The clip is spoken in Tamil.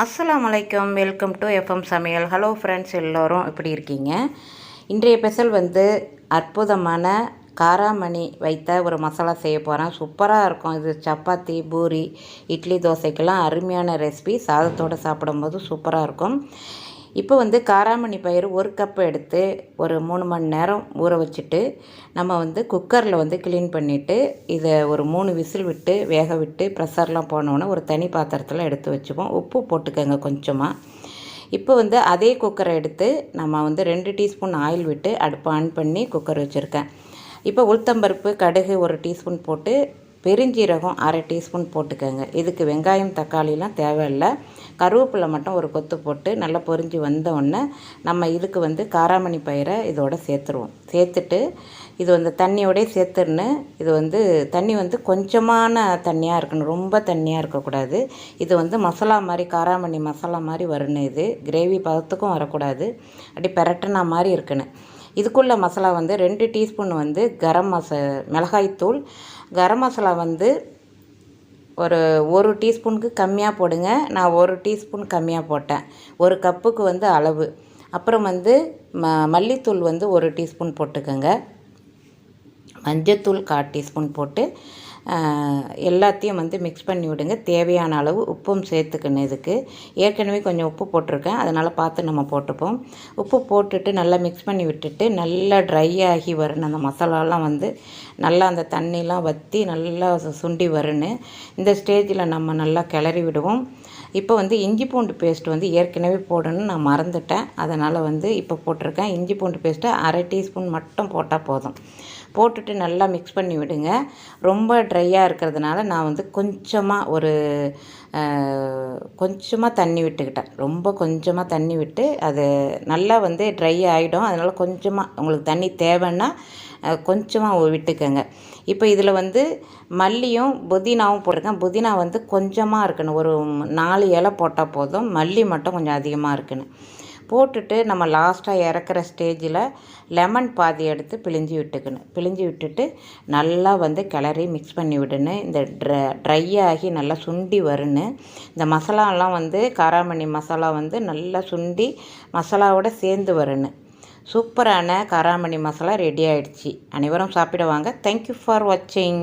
அஸ்ஸலாமு அலைக்கும் வெல்கம் டு எஃப்எம் சமையல். ஹலோ ஃப்ரெண்ட்ஸ் எல்லோரும் எப்படி இருக்கீங்க? இன்றைய ஸ்பெஷல் வந்து அற்புதமான காராமணி வைத்த ஒரு மசாலா செய்ய போகிறேன் சூப்பராக இருக்கும். இது சப்பாத்தி பூரி இட்லி தோசைக்கெல்லாம் அருமையான ரெசிபி சாதத்தோடு சாப்பிடும்போது சூப்பராக இருக்கும். இப்போ வந்து காராமணி பயிர் ஒரு கப் எடுத்து ஒரு மூணு மணி நேரம் ஊற வச்சுட்டு நம்ம வந்து குக்கரில் வந்து க்ளீன் பண்ணிவிட்டு இதை ஒரு மூணு விசில் விட்டு வேக விட்டு ப்ரெஷர்லாம் போனோன்னே ஒரு தனி பாத்திரத்தில் எடுத்து வச்சுப்போம். உப்பு போட்டுக்கோங்க கொஞ்சமாக இப்போ வந்து அதே குக்கரை எடுத்து நம்ம வந்து ரெண்டு டீஸ்பூன் ஆயில் விட்டு அடுப்பு ஆன் பண்ணி குக்கர் வச்சுருக்கேன். இப்போ உளுத்தம்பருப்பு கடுகு ஒரு டீஸ்பூன் போட்டு பெருஞ்சீரகம் அரை டீஸ்பூன் போட்டுக்கோங்க. இதுக்கு வெங்காயம் தக்காளிலாம் தேவையில்லை. கருவேப்பிலை மட்டும் ஒரு கொத்து போட்டு நல்லா பொரிஞ்சு வந்தோடனே நம்ம இதுக்கு வந்து காராமணி பயிரை இதோட சேர்த்துருவோம். சேர்த்துட்டு இது வந்து தண்ணியோடய சேர்த்துருன்னு இது வந்து தண்ணி வந்து கொஞ்சமான தண்ணியாக இருக்கணும். ரொம்ப தண்ணியாக இருக்கக்கூடாது. இது வந்து மசாலா மாதிரி காராமணி மசாலா மாதிரி வரணும் இது. கிரேவி பதத்துக்கும் வரக்கூடாது. அப்படி பெரட்டினா மாதிரி இருக்கணும். இதுக்குள்ள மசாலா வந்து ரெண்டு டீஸ்பூன் வந்து கரம் மசா மிளகாய்த்தூள். கரம் மசாலா வந்து ஒரு ஒரு டீஸ்பூனுக்கு கம்மியாக போடுங்க. நான் ஒரு டீஸ்பூன் கம்மியாக போட்டேன். ஒரு கப்புக்கு வந்து அளவு. அப்புறம் வந்து ம மல்லித்தூள் வந்து ஒரு டீஸ்பூன் போட்டுக்கோங்க. மஞ்சத்தூள் கால் டீஸ்பூன் போட்டு எல்லாத்தையும் வந்து மிக்ஸ் பண்ணி விடுங்க. தேவையான அளவு உப்பும் சேர்த்துக்கணும் இதுக்கு. ஏற்கனவே கொஞ்சம் உப்பு போட்டிருக்கேன். அதனால் பார்த்து நம்ம போட்டுப்போம். உப்பு போட்டுட்டு நல்லா மிக்ஸ் பண்ணி விட்டுட்டு நல்லா ட்ரை ஆகி வரணும் அந்த மசாலாலாம் வந்து நல்லா அந்த தண்ணிலாம் வற்றி நல்லா சுண்டி வரணும் இந்த ஸ்டேஜில் நம்ம நல்லா கிளறி விடுவோம். இப்போ வந்து இஞ்சி பூண்டு பேஸ்ட் வந்து ஏற்கனவே போடணும்னு நான் மறந்துட்டேன். அதனால் வந்து இப்போ போட்டிருக்கேன். இஞ்சி பூண்டு பேஸ்ட்டை அரை டீஸ்பூன் மட்டும் போட்டால் போதும். போட்டுட்டு நல்லா மிக்ஸ் பண்ணி விடுங்க. ரொம்ப ட்ரையாக இருக்கிறதுனால நான் வந்து கொஞ்சமாக ஒரு கொஞ்சமாக தண்ணி விட்டுக்கிட்டேன். ரொம்ப கொஞ்சமாக தண்ணி விட்டு அது நல்லா வந்து ட்ரை ஆகிடும் அதனால் கொஞ்சமாக உங்களுக்கு தண்ணி தேவைன்னா கொஞ்சமாக விட்டுக்கோங்க. இப்போ இதில் வந்து மல்லியும் புதினாவும் போட்டிருக்கேன். புதினா வந்து கொஞ்சமாக இருக்கணும். ஒரு நாலு இலை போட்டால் போதும். மல்லி மட்டும் கொஞ்சம் அதிகமாக இருக்கணும். போட்டுட்டு நம்ம லாஸ்ட்டாக இறக்குற ஸ்டேஜில் லெமன் பாதி எடுத்து பிழிஞ்சு விட்டுக்கணும். பிழிஞ்சு விட்டுட்டு நல்லா வந்து கிளறி மிக்ஸ் பண்ணி விடணும் இந்த ட்ர ட்ரை ஆகி நல்லா சுண்டி வரணும் இந்த மசாலாலாம் வந்து காராமணி மசாலா வந்து நல்லா சுண்டி மசாலாவோட சேர்ந்து வரணும் சூப்பரான காராமணி மசாலா ரெடி ஆகிடுச்சி அனைவரும் சாப்பிட வாங்க தேங்க்யூ ஃபார் வாட்சிங்